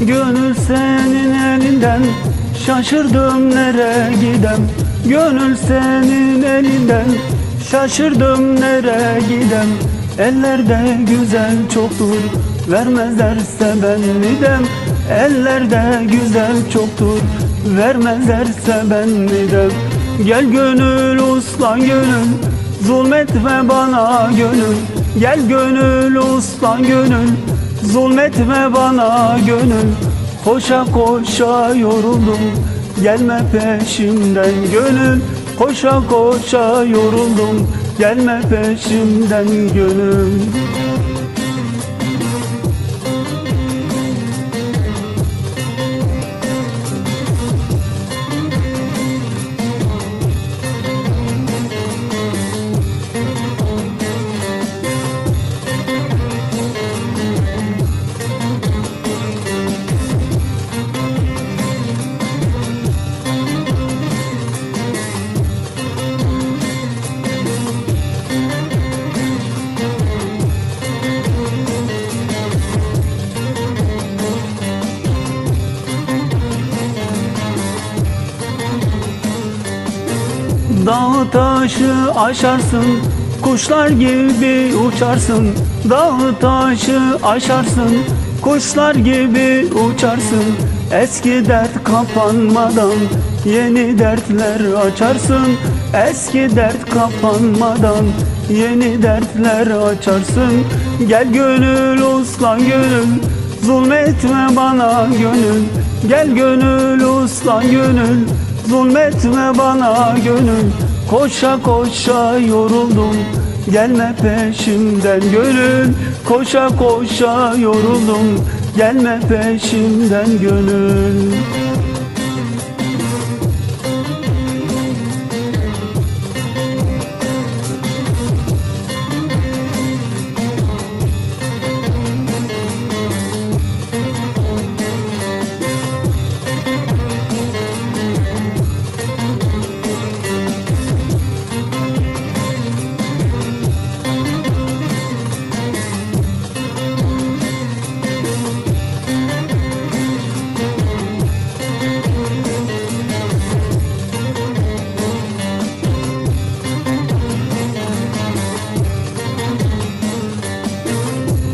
Gönül senin elinden Şaşırdım nereye gidem. Gönül senin elinden Şaşırdım nereye gidem. Ellerde güzel çoktur Vermezlerse ben midem Ellerde güzel çoktur Vermezlerse ben midem Gel gönül uslan gönül Zulmetme bana gönül. Gel gönül uslan gönül Zulmetme bana gönül. Koşa koşa yoruldum. Gelme peşimden gönül. Koşa koşa yoruldum. Gelme peşimden gönül Dağ taşı aşarsın Kuşlar gibi uçarsın. Dağ taşı aşarsın Kuşlar gibi uçarsın. Eski dert kapanmadan Yeni dertler açarsın. Eski dert kapanmadan Yeni dertler açarsın. Gel gönül uslan gönül Zulmetme bana gönül. Gel gönül uslan gönül Zulmetme bana gönül. Koşa koşa yoruldum. Gelme peşimden gönül. Koşa koşa yoruldum. Gelme peşimden gönül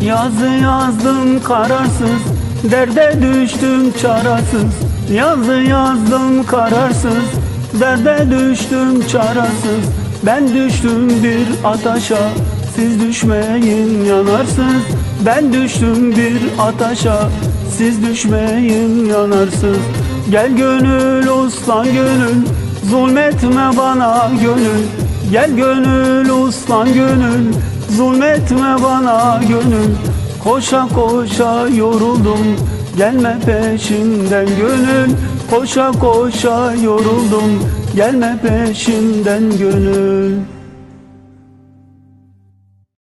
Yazı yazdım kararsız. Derde düştüm çarasız. Yazı yazdım kararsız. Derde düştüm çarasız. Ben düştüm bir ataşa. Siz düşmeyin yanarsız. Ben düştüm bir ataşa. Siz düşmeyin yanarsız. Gel gönül uslan gönül. Zulmetme bana gönül. Gel gönül uslan gönül Zulmetme bana gönül. Koşa koşa yoruldum. Gelme peşimden gönül. Koşa koşa yoruldum. Gelme peşimden gönül